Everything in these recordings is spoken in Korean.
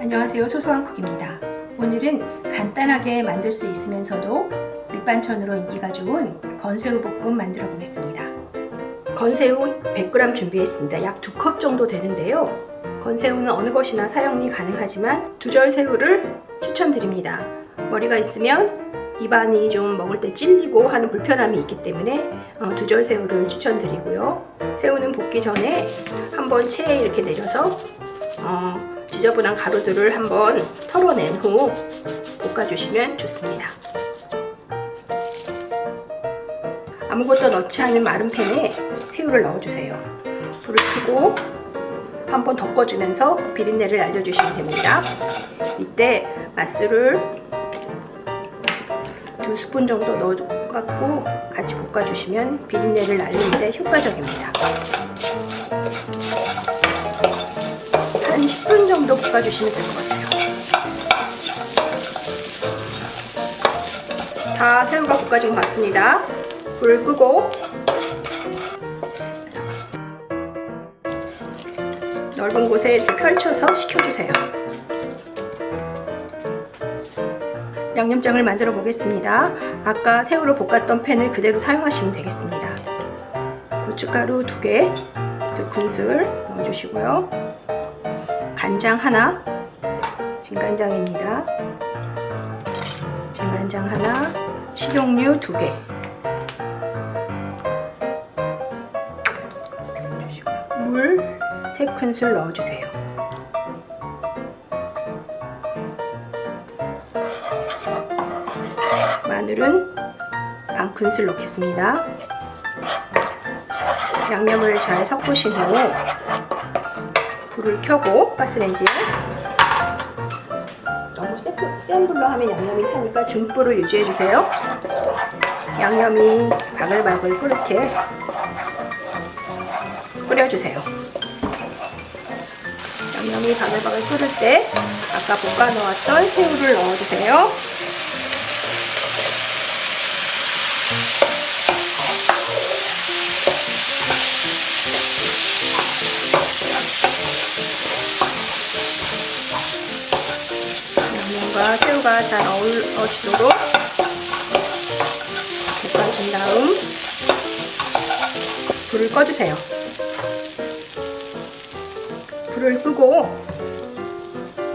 안녕하세요. 소소한 쿡입니다. 오늘은 간단하게 만들 수 있으면서도 밑반찬으로 인기가 좋은 건새우 볶음 만들어 보겠습니다. 건새우 100g 준비했습니다. 약 2컵 정도 되는데요. 건새우는 어느 것이나 사용이 가능하지만 두절 새우를 추천드립니다. 머리가 있으면 입안이 좀 먹을 때 찔리고 하는 불편함이 있기 때문에 어, 두절 새우를 추천드리고요. 새우는 볶기 전에 한번 체에 이렇게 내려서 어, 지저분한 가루들을 한번 털어낸 후 볶아주시면 좋습니다. 아무것도 넣지 않은 마른 팬에 새우를 넣어주세요. 불을 끄고 한번 덮어주면서 비린내를 날려주시면 됩니다. 이때 맛술을 두 스푼 정도 넣어갖고 같이 볶아주시면 비린내를 날리는데 효과적입니다. 한 10분 정도 볶아주시면 될 것 같아요. 다 새우가 볶아진 것 같습니다. 불을 끄고 넓은 곳에 펼쳐서 식혀주세요. 양념장을 만들어 보겠습니다. 아까 새우를 볶았던 팬을 그대로 사용하시면 되겠습니다. 고춧가루 2개, 2큰술 넣어주시고요. 간장 하나, 진간장입니다. 진간장 하나, 식용유 2개. 물 3큰술 넣어주세요. 마늘은 반 큰술 넣겠습니다. 양념을 잘 섞으신 후 불을 켜고 가스레인지에 너무 센, 불- 센 불로 하면 양념이 타니까 중불을 유지해 주세요. 양념이 바글바글 때 끓여주세요. 양념이 바글바글 끓을 때 아까 볶아 놓았던 새우를 넣어주세요. 새우가 잘 어우러지도록 볶아준 다음 불을 꺼주세요. 불을 끄고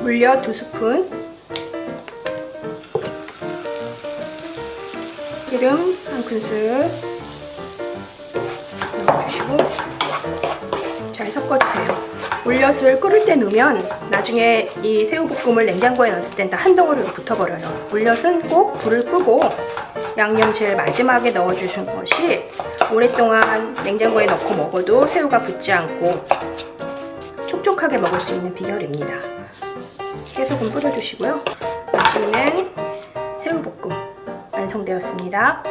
물엿 두 스푼 기름 한 큰술 넣어주시고 잘 섞어주세요. 물엿을 끓을 때 넣으면 나중에 이 새우볶음을 냉장고에 넣었을 땐 다 한 덩어리로 붙어버려요. 물엿은 꼭 불을 끄고 양념 제일 마지막에 넣어주신 것이 오랫동안 냉장고에 넣고 먹어도 새우가 붙지 않고 촉촉하게 먹을 수 있는 비결입니다. 깨소금 뿌려주시고요. 맛있는 새우볶음 완성되었습니다.